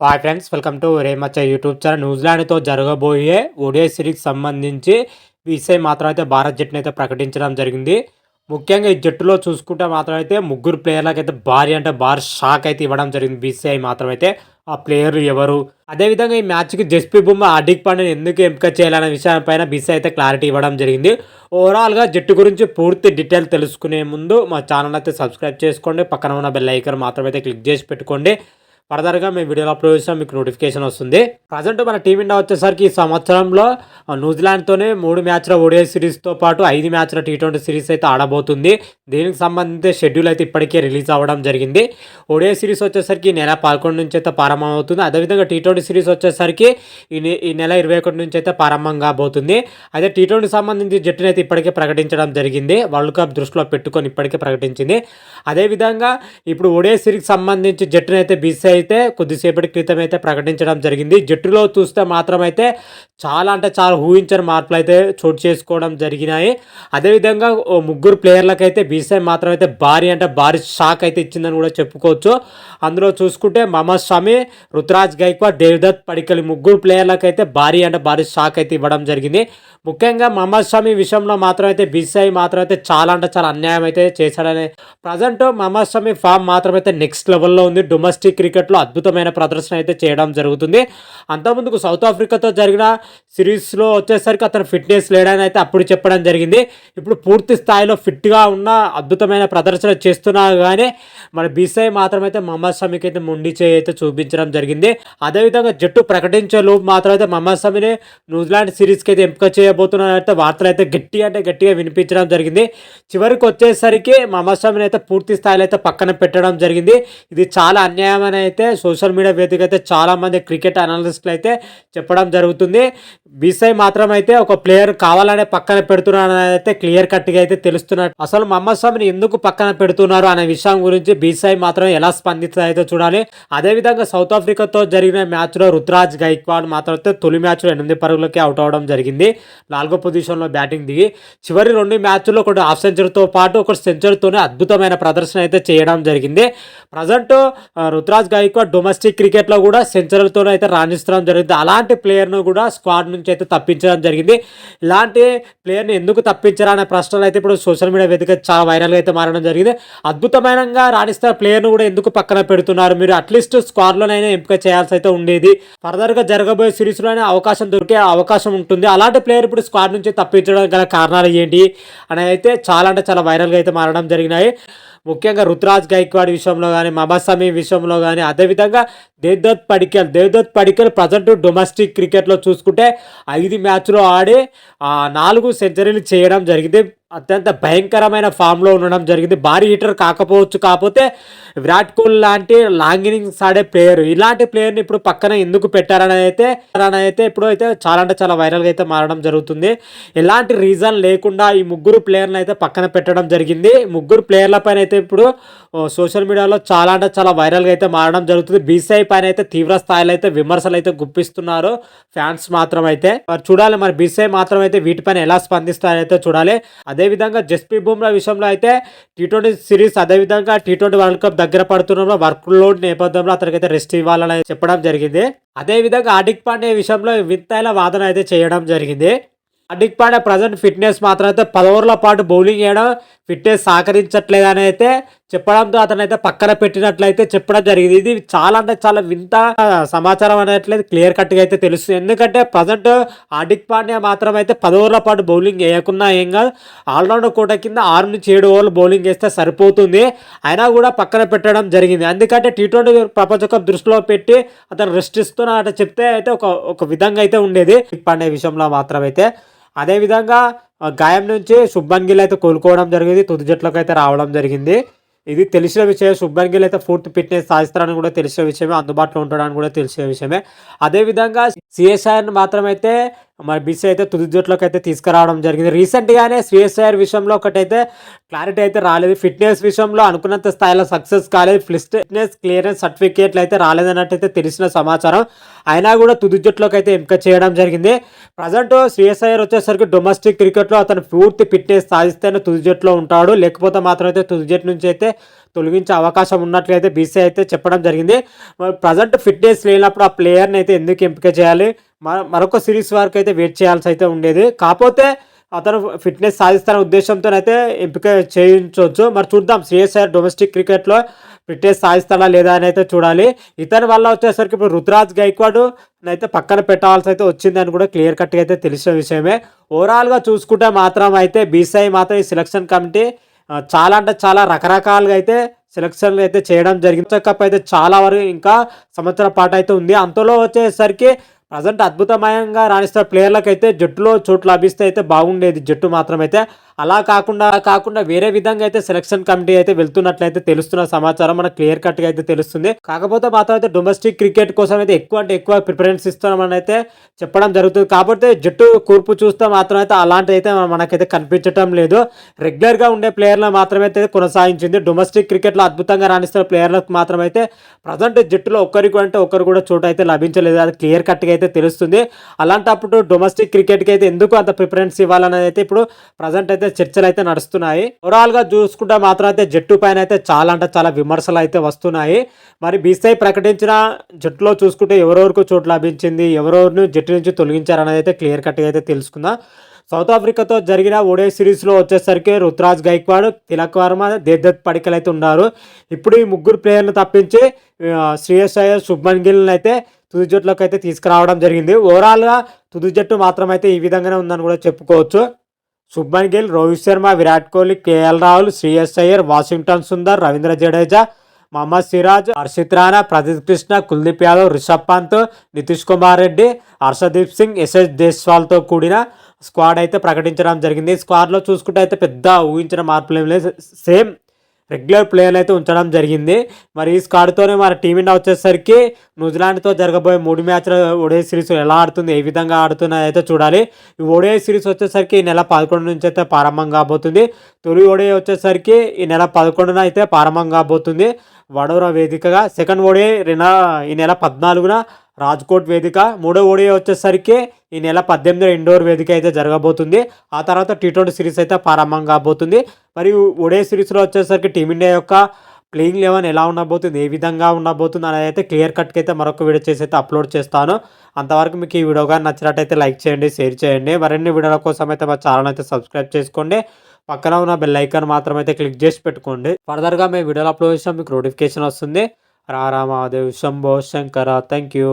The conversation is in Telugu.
హాయ్ ఫ్రెండ్స్ వెల్కమ్ టు రేమచ్చ యూట్యూబ్ ఛానల్ న్యూజిలాండ్తో జరగబోయే ఓడిఐ సిరీస్ సంబంధించి విషయం మాత్రం అయితే భారత్ జట్టును అయితే ప్రకటించడం జరిగింది. ముఖ్యంగా ఈ జట్టులో చూసుకుంటే మాత్రం అయితే ముగ్గురు ప్లేయర్లకు అయితే భారీ అంటే భారీ షాక్ అయితే ఇవ్వడం జరిగింది బీసీఐ మాత్రం అయితే ఆ ప్లేయర్లు ఎవరు. అదేవిధంగా ఈ మ్యాచ్కి జస్ప్రీత్ బుమ్రా హార్దిక్ పాండ్యాని ఎందుకు ఎంపిక చేయాలనే విషయంపైన బీసీ అయితే క్లారిటీ ఇవ్వడం జరిగింది. ఓవరాల్గా జట్టు గురించి పూర్తి డీటెయిల్ తెలుసుకునే ముందు మా ఛానల్ అయితే సబ్స్క్రైబ్ చేసుకోండి. పక్కన ఉన్న బెల్ ఐకన్ మాత్రమైతే క్లిక్ చేసి పెట్టుకోండి. ఫర్దర్గా మేము వీడియోలో అప్లోడ్ చేస్తాం మీకు నోటిఫికేషన్ వస్తుంది. ప్రజెంట్ మన టీమిండియా వచ్చేసరికి ఈ సంవత్సరంలో న్యూజిలాండ్తోనే మూడు మ్యాచ్ల ఓడిఐ సిరీస్తో పాటు ఐదు మ్యాచ్ల టీ ట్వంటీ సిరీస్ అయితే ఆడబోతుంది. దీనికి సంబంధించి షెడ్యూల్ అయితే ఇప్పటికే రిలీజ్ అవ్వడం జరిగింది. ఓడిఐ సిరీస్ వచ్చేసరికి ఈ నెల పదకొండు నుంచి అయితే ప్రారంభం అవుతుంది అదేవిధంగా టీ ట్వంటీ సిరీస్ వచ్చేసరికి ఈ నెల ఇరవై ఒకటి నుంచి అయితే ప్రారంభం కాబోతుంది. అయితే టీ ట్వంటీ సంబంధించి జట్టును అయితే ఇప్పటికే ప్రకటించడం జరిగింది. వరల్డ్ కప్ దృష్టిలో పెట్టుకొని ఇప్పటికే ప్రకటించింది. అదేవిధంగా ఇప్పుడు ఒడే సిరీస్ సంబంధించి జట్టును అయితే బీసీఐ అయితే కొద్దిసేపటి క్రితం అయితే ప్రకటించడం జరిగింది. జట్టులో చూస్తే మాత్రం అయితే చాలా అంటే చాలా ఊహించని మార్పులు అయితే చోటు చేసుకోవడం జరిగినాయి. అదేవిధంగా ముగ్గురు ప్లేయర్లకైతే బీసీఐ మాత్రం అయితే భారీ అంటే భారీ షాక్ అయితే ఇచ్చిందని కూడా చెప్పుకోవచ్చు. అందులో చూసుకుంటే మహమ్మద్ షమి రుతురాజ్ గైక్వాడ్ దేవదత్ పడికలి ముగ్గురు ప్లేయర్లకైతే భారీ అంటే భారీ షాక్ అయితే ఇవ్వడం జరిగింది. ముఖ్యంగా మహమ్మద్ షమి విషయంలో మాత్రం అయితే బీసీఐ మాత్రం అయితే చాలా అంటే చాలా అన్యాయం అయితే చేశాడని ప్రజెంట్ మహమ్మద్ షమి ఫామ్ మాత్రం అయితే నెక్స్ట్ లెవెల్లో ఉంది. డొమెస్టిక్ క్రికెట్లో అద్భుతమైన ప్రదర్శన అయితే చేయడం జరుగుతుంది. అంతకుముందుకు సౌత్ ఆఫ్రికాతో జరిగిన సిరీస్లో వచ్చేసరికి అతను ఫిట్నెస్ లేడని అయితే అప్పుడు చెప్పడం జరిగింది. ఇప్పుడు పూర్తి స్థాయిలో ఫిట్గా ఉన్న అద్భుతమైన ప్రదర్శన చేస్తున్నా కానీ మన బీసీఐ మాత్రం అయితే మహమ్మద్ షమీకి అయితే ముండి చేయి అయితే చూపించడం జరిగింది. అదేవిధంగా జట్టు ప్రకటించే లోపు మాత్రం అయితే మహమ్మద్ షమీని న్యూజిలాండ్ సిరీస్కి అయితే ఎంపిక చేయబోతున్నారైతే వార్తలు అయితే గట్టి అంటే గట్టిగా వినిపించడం జరిగింది. చివరికి వచ్చేసరికి మహమ్మద్ షమీని అయితే పూర్తి స్థాయిలో అయితే పక్కన పెట్టడం జరిగింది. ఇది చాలా అన్యాయం అని అయితే సోషల్ మీడియా వేదిక అయితే చాలామంది క్రికెట్ అనలిస్టులు అయితే చెప్పడం జరుగుతుంది. బీసీఐ మాత్రం అయితే ఒక ప్లేయర్ కావాలనే పక్కన పెడుతున్నారని అయితే క్లియర్ కట్గా అయితే తెలుస్తున్నారు అసలు మహమ్మద్ షమిని ఎందుకు పక్కన పెడుతున్నారు అనే విషయం గురించి బీసీఐ మాత్రం ఎలా స్పందిస్తుందో చూడాలి. అదేవిధంగా సౌత్ ఆఫ్రికాతో జరిగిన మ్యాచ్లో రుతురాజ్ గైక్వాడ్ మాత్రం అయితే తొలి మ్యాచ్లో ఎనిమిది పరుగులకే అవుట్ అవడం జరిగింది. నాలుగో పొజిషన్లో బ్యాటింగ్ దిగి చివరి రెండు మ్యాచ్ల్లో ఒకటి హాఫ్ సెంచరీతో పాటు ఒక సెంచరీతోనే అద్భుతమైన ప్రదర్శన అయితే చేయడం జరిగింది. ప్రజెంట్ రుతురాజ్ గైక్వాడ్ డొమెస్టిక్ క్రికెట్లో కూడా సెంచరీలతో అయితే రాణిస్తడం జరిగింది. అలాంటి ప్లేయర్ను కూడా స్క్వాడ్ నుంచి అయితే తప్పించడం జరిగింది. ఇలాంటి ప్లేయర్ని ఎందుకు తప్పించారనే అనే ప్రశ్నలు అయితే ఇప్పుడు సోషల్ మీడియా వేదిక చాలా వైరల్గా అయితే మారడం జరిగింది. అద్భుతమైనగా రాణిస్తున్న ప్లేయర్ను కూడా ఎందుకు పక్కన పెడుతున్నారు? మీరు అట్లీస్ట్ స్క్వాడ్లోనైనా ఎంపిక చేయాల్సి అయితే ఉండేది. ఫర్దర్గా జరగబోయే సిరీస్లోనే అవకాశం దొరికే అవకాశం ఉంటుంది. అలాంటి ప్లేయర్ ఇప్పుడు స్క్వాడ్ నుంచి తప్పించడం గల కారణాలు ఏంటి? అని అయితే చాలా అంటే చాలా వైరల్గా అయితే మారడం జరిగినాయి. ముఖ్యంగా రుతురాజ్ గైక్వాడ్ విషయంలో కానీ మమసమి విషయంలో కానీ అదేవిధంగా దేవదత్ పడికల్ దేవదత్ పడికల్ ప్రజెంట్ డొమెస్టిక్ క్రికెట్లో చూసుకుంటే ఐదు మ్యాచ్లో ఆడి నాలుగు సెంచరీలు చేయడం జరిగింది. అత్యంత భయంకరమైన ఫామ్లో ఉండడం జరిగింది. భారీ హీటర్ కాకపోవచ్చు కాకపోతే విరాట్ కోహ్లీ లాంటి లాంగ్ ఇన్నింగ్స్ ఆడే ప్లేయర్. ఇలాంటి ప్లేయర్ని ఇప్పుడు పక్కన ఎందుకు పెట్టారని అయితే అయితే ఇప్పుడు అయితే చాలా అంటే చాలా వైరల్గా అయితే మారడం జరుగుతుంది. ఎలాంటి రీజన్ లేకుండా ఈ ముగ్గురు ప్లేయర్ని అయితే పక్కన పెట్టడం జరిగింది. ముగ్గురు ప్లేయర్ల పైన అయితే ఇప్పుడు సోషల్ మీడియాలో చాలా అంటే చాలా వైరల్గా అయితే మారడం జరుగుతుంది. బీసీఐ పైన అయితే తీవ్ర స్థాయిలో అయితే విమర్శలు అయితే గుప్పిస్తున్నారు ఫ్యాన్స్ మాత్రం అయితే మరి చూడాలి మరి బీసీఐ మాత్రం అయితే వీటిపైన ఎలా స్పందిస్తారైతే చూడాలి. అదేవిధంగా జస్ప్రీత్ బుమ్రా విషయంలో అయితే టీ ట్వంటీ సిరీస్ అదేవిధంగా టీ ట్వంటీ వరల్డ్ కప్ దగ్గర పడుతున్న వర్క్ లోడ్ నేపథ్యంలో అతనికైతే రెస్ట్ ఇవ్వాలని చెప్పడం జరిగింది. అదేవిధంగా హార్దిక్ పాండే విషయంలో వింతైన వాదన అయితే చేయడం జరిగింది. హార్దిక్ పాండే ప్రజెంట్ ఫిట్నెస్ మాత్రం అయితే పది ఓవర్ల పాటు బౌలింగ్ చేయడం ఫిట్నెస్ సహకరించట్లేదని అయితే చెప్పడంతో అతను అయితే పక్కన పెట్టినట్లయితే చెప్పడం జరిగింది. ఇది చాలా అంటే చాలా వింత సమాచారం అనేట్లయితే క్లియర్ కట్గా అయితే తెలుస్తుంది. ఎందుకంటే ప్రజెంట్ హార్దిక్ పాండ్యా మాత్రం అయితే పది ఓవర్ల పాటు బౌలింగ్ వేయకున్నా ఏం కాదు. ఆల్రౌండర్ కోట కింద ఆరు నుంచి ఏడు ఓవర్లు బౌలింగ్ వేస్తే సరిపోతుంది. అయినా కూడా పక్కన పెట్టడం జరిగింది. ఎందుకంటే టీ ట్వంటీ ప్రపంచ కప్ దృష్టిలో పెట్టి అతను రెస్ట్ ఇస్తున్నా అంటే చెప్తే అయితే ఒక ఒక విధంగా అయితే ఉండేది హార్దిక్ పాండ్యా విషయంలో మాత్రం అయితే అదేవిధంగా గాయం నుంచి శుభ్మన్ గిల్ అయితే కోలుకోవడం జరిగింది. తుది జట్లకు అయితే రావడం జరిగింది. ఇది తెలిసిన విషయం శుభ్మన్ గిల్ అయితే పూర్తి ఫిట్నెస్ సాధిస్తారని కూడా తెలిసిన విషయమే అందుబాటులో ఉంటాడని కూడా తెలిసిన విషయమే. అదేవిధంగా సిఎస్ఐఆర్ని మాత్రం అయితే మరి బీసీ అయితే తుది జట్టులోకి అయితే తీసుకురావడం జరిగింది. రీసెంట్గానే శ్రేయస్ అయ్యర్ విషయంలో ఒకటైతే క్లారిటీ అయితే రాలేదు. ఫిట్నెస్ విషయంలో అనుకున్నంత స్థాయిలో సక్సెస్ కాలేదు. ఫిట్నెస్ క్లియరెన్స్ సర్టిఫికేట్లు అయితే రాలేదన్నట్టయితే తెలిసిన సమాచారం. అయినా కూడా తుది జట్లోకి అయితే ఎంపిక చేయడం జరిగింది. ప్రజెంట్ శ్రేయస్ అయ్యర్ వచ్చేసరికి డొమెస్టిక్ క్రికెట్లో అతను పూర్తి ఫిట్నెస్ సాధిస్తేనే తుది జట్టులో ఉంటాడు. లేకపోతే మాత్రం అయితే తుది జట్టు నుంచి అయితే తొలగించే అవకాశం ఉన్నట్లయితే బీసీ అయితే చెప్పడం జరిగింది. ప్రజెంట్ ఫిట్నెస్ లేనప్పుడు ఆ ప్లేయర్ని అయితే ఎందుకు ఎంపిక చేయాలి? మరొక సిరీస్ వరకు అయితే వెయిట్ చేయాల్సి అయితే ఉండేది. కాకపోతే అతను ఫిట్నెస్ సాధిస్తారనే ఉద్దేశంతో అయితే ఎంపిక చేయించవచ్చు మరి చూద్దాం సిఎస్ఆర్ డొమెస్టిక్ క్రికెట్లో ఫిట్నెస్ సాధిస్తాడా లేదా అని అయితే చూడాలి. ఇతని వల్ల వచ్చేసరికి ఇప్పుడు రుతురాజ్ గైక్వాడ్ అయితే పక్కన పెట్టాల్సి అయితే వచ్చిందని కూడా క్లియర్ కట్గా అయితే తెలిసిన విషయమే. ఓవరాల్గా చూసుకుంటే మాత్రం అయితే బీసీఐ మాత్రం ఈ సెలక్షన్ కమిటీ చాలా అంటే చాలా రకరకాలుగా అయితే సెలక్షన్లు అయితే చేయడం జరిగింది. కప్ అయితే చాలా వరకు ఇంకా సంవత్సరం పాటు అయితే ఉంది. అంతలో వచ్చేసరికి ప్రజెంట్ అద్భుతమయంగా రాణిస్తున్న ప్లేయర్లకు అయితే జట్టులో చోటు లభిస్తే అయితే బాగుండేది. జట్టు మాత్రమైతే అలా కాకుండా కాకుండా వేరే విధంగా అయితే సెలక్షన్ కమిటీ అయితే వెళ్తున్నట్లయితే తెలుస్తున్న సమాచారం మనకు క్లియర్ కట్గా అయితే తెలుస్తుంది. కాకపోతే మాత్రం అయితే డొమెస్టిక్ క్రికెట్ కోసం అయితే ఎక్కువ అంటే ఎక్కువ ప్రిఫరెన్స్ ఇస్తున్నామని అయితే చెప్పడం జరుగుతుంది. కాబట్టి జట్టు కూర్పు చూస్తే మాత్రం అయితే అలాంటి అయితే మనకైతే కనిపించటం లేదు. రెగ్యులర్గా ఉండే ప్లేయర్లు మాత్రమే అయితే కొనసాగించింది. డొమెస్టిక్ క్రికెట్లో అద్భుతంగా రాణిస్తున్న ప్లేయర్లకు మాత్రమైతే ప్రజెంట్ జట్టులో ఒక్కరికి అంటే ఒకరు కూడా చోటు అయితే లభించలేదు. అది క్లియర్ కట్గా అయితే తెలుస్తుంది. అలాంటప్పుడు డొమెస్టిక్ క్రికెట్కి అయితే ఎందుకు అంత ప్రిఫరెన్స్ ఇవ్వాలని అయితే ఇప్పుడు ప్రజెంట్ అయితే చర్చలు అయితే నడుస్తున్నాయి. ఓవరాల్గా చూసుకుంటే మాత్రం అయితే జట్టు పైన అయితే చాలా అంటే చాలా విమర్శలు అయితే వస్తున్నాయి. మరి బీసీఐ ప్రకటించిన జట్టులో చూసుకుంటే ఎవరెవరికి చోటు లభించింది ఎవరెవరిని జట్టు నుంచి తొలగించారనేది అయితే క్లియర్ కట్గా అయితే తెలుసుకుందాం. సౌత్ ఆఫ్రికాతో జరిగిన ఓడే సిరీస్లో వచ్చేసరికి రుతురాజ్ గైక్వాడ్ తిలక్ వర్మ దేద్దత్ పడికలు అయితే ఉన్నారు. ఇప్పుడు ఈ ముగ్గురు ప్లేయర్లు తప్పించి శ్రేయస్ అయ్యర్ శుభ్మన్ గిల్ని అయితే తుది జట్టులోకి అయితే తీసుకురావడం జరిగింది. ఓవరాల్గా తుది జట్టు మాత్రం అయితే ఈ విధంగానే ఉందని కూడా చెప్పుకోవచ్చు. Shubman Gill Rohit Sharma Virat Kohli KL Rahul Shreyas Iyer Washington Sundar Ravindra Jadeja Mohammed Siraj Harshit Rana Prasidh Krishna Kuldeep Yadav Rishabh Pant Nitish Kumar Reddy Arshdeep Singh SS దేశ్వాల్తో కూడిన స్క్వాడ్ అయితే ప్రకటించడం జరిగింది. స్క్వాడ్లో చూసుకుంటే అయితే పెద్ద ఊహించిన మార్పులు ఏం లేదు. సేమ్ రెగ్యులర్ ప్లేయర్లు అయితే ఉంచడం జరిగింది. మరి ఈ స్కాడ్తోనే మన టీమిండియా వచ్చేసరికి న్యూజిలాండ్తో జరగబోయే మూడు మ్యాచ్ల ఓడే సిరీస్ ఎలా ఆడుతుంది ఏ విధంగా ఆడుతుంది అయితే చూడాలి. ఈ ఓడే సిరీస్ వచ్చేసరికి ఈ నెల పదకొండు నుంచి అయితే ప్రారంభం కాబోతుంది. తొలి ఓడే వచ్చేసరికి ఈ నెల పదకొండున అయితే ప్రారంభం కాబోతుంది. వడోరా వేదికగా. సెకండ్ ఓడే రెనా ఈ నెల పద్నాలుగున రాజ్కోట్ వేదిక. మూడో ఓడే వచ్చేసరికి ఈ నెల పద్దెనిమిదిన ఇండోర్ వేదిక అయితే జరగబోతుంది. ఆ తర్వాత టీ ట్వంటీ సిరీస్ అయితే ప్రారంభం కాబోతుంది. మరియు ఓడిఐ సిరీస్లో వచ్చేసరికి టీమిండియా యొక్క ప్లేయింగ్ లెవెన్ ఎలా ఉండబోతుంది ఏ విధంగా ఉండబోతుంది అనేది అయితే క్లియర్ కట్కి అయితే మరొక వీడియో చేసి అయితే అప్లోడ్ చేస్తాను. అంతవరకు మీకు ఈ వీడియో కానీ నచ్చినట్టయితే లైక్ చేయండి షేర్ చేయండి. మరిన్ని వీడియోల కోసం అయితే మా ఛానల్ అయితే సబ్స్క్రైబ్ చేసుకోండి. పక్కన ఉన్న బెల్ ఐకాన్ మాత్రం అయితే క్లిక్ చేసి పెట్టుకోండి. ఫర్దర్గా మేము వీడియోలు అప్లోడ్ చేసాం మీకు నోటిఫికేషన్ వస్తుంది. రారామాదేవ్ శంభో శంకర థ్యాంక్ యూ